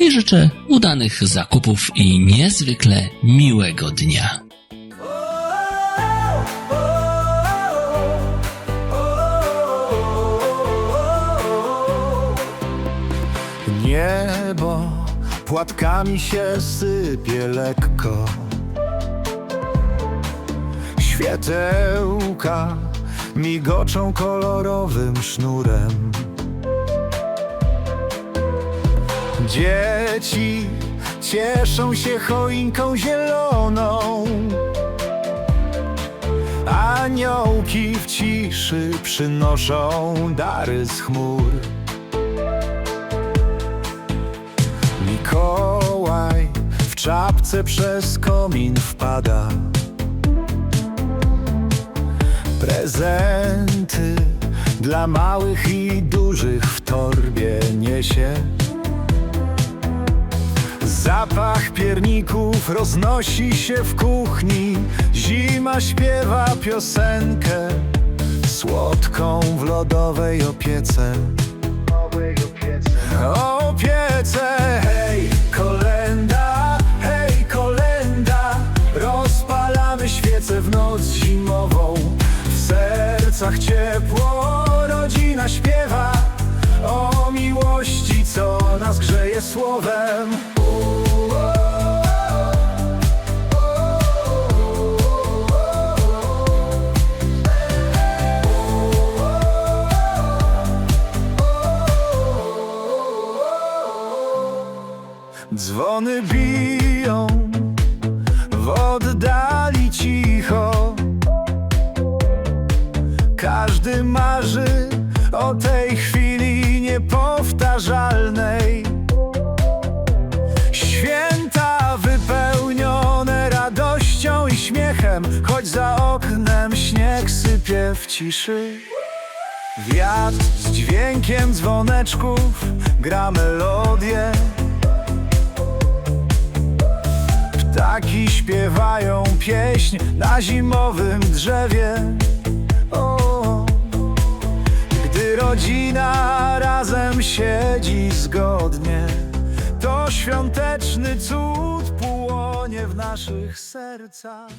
i życzę udanych zakupów i niezwykle miłego dnia. Niebo płatkami się sypie lekko Świetełka migoczą kolorowym sznurem Dzieci cieszą się choinką zieloną. Aniołki w ciszy przynoszą dary z chmur. Mikołaj w czapce przez komin wpada. Prezenty dla małych i dużych w torbie niesie Zapach pierników roznosi się w kuchni. Zima śpiewa piosenkę Słodką w lodowej opiece. Opiece. Hej, kolenda, hej, kolenda. Rozpalamy świece w noc zimową. W sercach ciepło, rodzina śpiewa. O miłości, co nas grzeje słowem Dzwony biją w oddali cicho. Każdy marzy o tej chwili niepowtarzalnej. Święta wypełnione radością i śmiechem Choć za oknem śnieg sypie w ciszy. Wiatr z dźwiękiem dzwoneczków gra melodię Ptaki śpiewają pieśń na zimowym drzewie. O, Gdy rodzina razem siedzi zgodnie To świąteczny cud płonie w naszych sercach